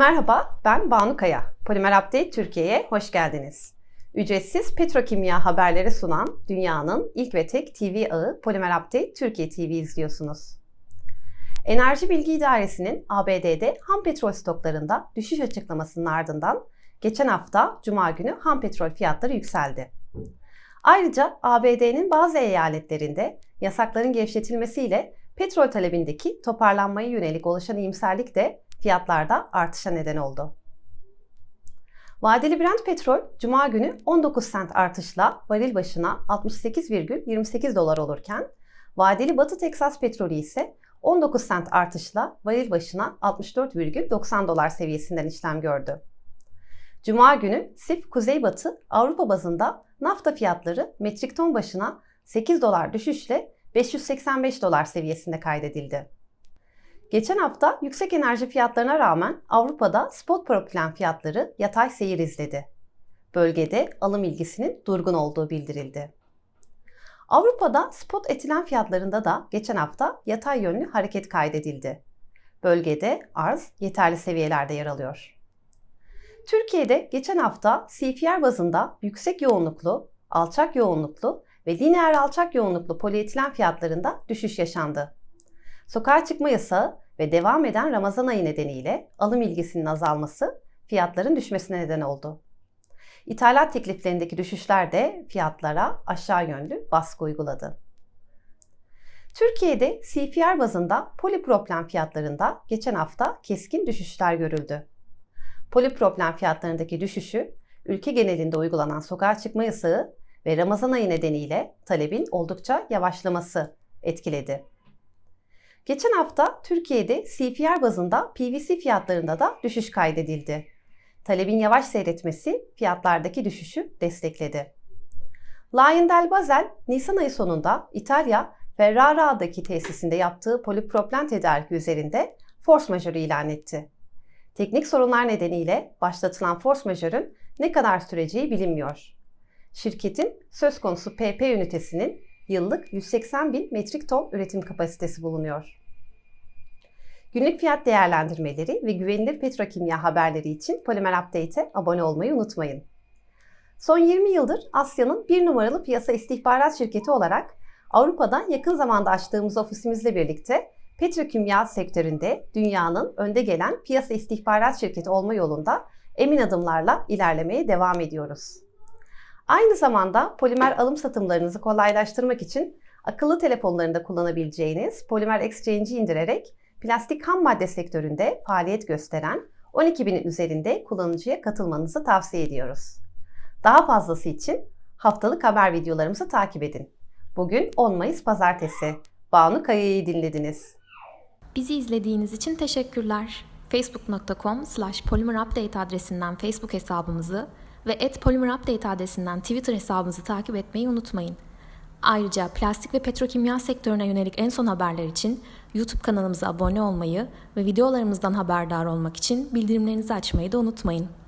Merhaba, ben Banu Kaya. Polimer Update Türkiye'ye hoş geldiniz. Ücretsiz petrokimya haberleri sunan dünyanın ilk ve tek TV ağı Polimer Update Türkiye TV izliyorsunuz. Enerji Bilgi İdaresi'nin ABD'de ham petrol stoklarında düşüş açıklamasının ardından geçen hafta Cuma günü ham petrol fiyatları yükseldi. Ayrıca ABD'nin bazı eyaletlerinde yasakların gevşetilmesiyle petrol talebindeki toparlanmaya yönelik oluşan iyimserlik de fiyatlarda artışa neden oldu. Vadeli Brent petrol Cuma günü 19 sent artışla varil başına 68,28 dolar olurken, vadeli Batı Teksas petrolü ise 19 sent artışla varil başına 64,90 dolar seviyesinden işlem gördü. Cuma günü SIF Kuzeybatı Avrupa bazında nafta fiyatları metrik ton başına 8 dolar düşüşle 585 dolar seviyesinde kaydedildi. Geçen hafta yüksek enerji fiyatlarına rağmen Avrupa'da spot propilen fiyatları yatay seyir izledi. Bölgede alım ilgisinin durgun olduğu bildirildi. Avrupa'da spot etilen fiyatlarında da geçen hafta yatay yönlü hareket kaydedildi. Bölgede arz yeterli seviyelerde yer alıyor. Türkiye'de geçen hafta CFR bazında yüksek yoğunluklu, alçak yoğunluklu ve lineer alçak yoğunluklu polietilen fiyatlarında düşüş yaşandı. Sokağa çıkma yasağı ve devam eden Ramazan ayı nedeniyle alım ilgisinin azalması fiyatların düşmesine neden oldu. İthalat tekliflerindeki düşüşler de fiyatlara aşağı yönlü baskı uyguladı. Türkiye'de CPR bazında polipropilen fiyatlarında geçen hafta keskin düşüşler görüldü. Polipropilen fiyatlarındaki düşüşü ülke genelinde uygulanan sokağa çıkma yasağı ve Ramazan ayı nedeniyle talebin oldukça yavaşlaması etkiledi. Geçen hafta Türkiye'de CPR bazında PVC fiyatlarında da düşüş kaydedildi. Talebin yavaş seyretmesi fiyatlardaki düşüşü destekledi. LyondellBasell, Nisan ayı sonunda İtalya Ferrara'daki tesisinde yaptığı polipropilen tedariki üzerinde force majeure ilan etti. Teknik sorunlar nedeniyle başlatılan force majeure'ün ne kadar süreceği bilinmiyor. Şirketin söz konusu PP ünitesinin yıllık 180 bin metrik ton üretim kapasitesi bulunuyor. Günlük fiyat değerlendirmeleri ve güvenilir petrokimya haberleri için Polimer Update'e abone olmayı unutmayın. Son 20 yıldır Asya'nın bir numaralı piyasa istihbarat şirketi olarak Avrupa'da yakın zamanda açtığımız ofisimizle birlikte petrokimya sektöründe dünyanın önde gelen piyasa istihbarat şirketi olma yolunda emin adımlarla ilerlemeye devam ediyoruz. Aynı zamanda polimer alım satımlarınızı kolaylaştırmak için akıllı telefonlarında kullanabileceğiniz Polimer Exchange'i indirerek plastik ham madde sektöründe faaliyet gösteren 12 binin üzerinde kullanıcıya katılmanızı tavsiye ediyoruz. Daha fazlası için haftalık haber videolarımızı takip edin. Bugün 10 Mayıs Pazartesi. Banu Kaya'yı dinlediniz. Bizi izlediğiniz için teşekkürler. facebook.com slash polymerupdate adresinden Facebook hesabımızı ve at polymerupdate adresinden Twitter hesabımızı takip etmeyi unutmayın. Ayrıca plastik ve petrokimya sektörüne yönelik en son haberler için YouTube kanalımıza abone olmayı ve videolarımızdan haberdar olmak için bildirimlerinizi açmayı da unutmayın.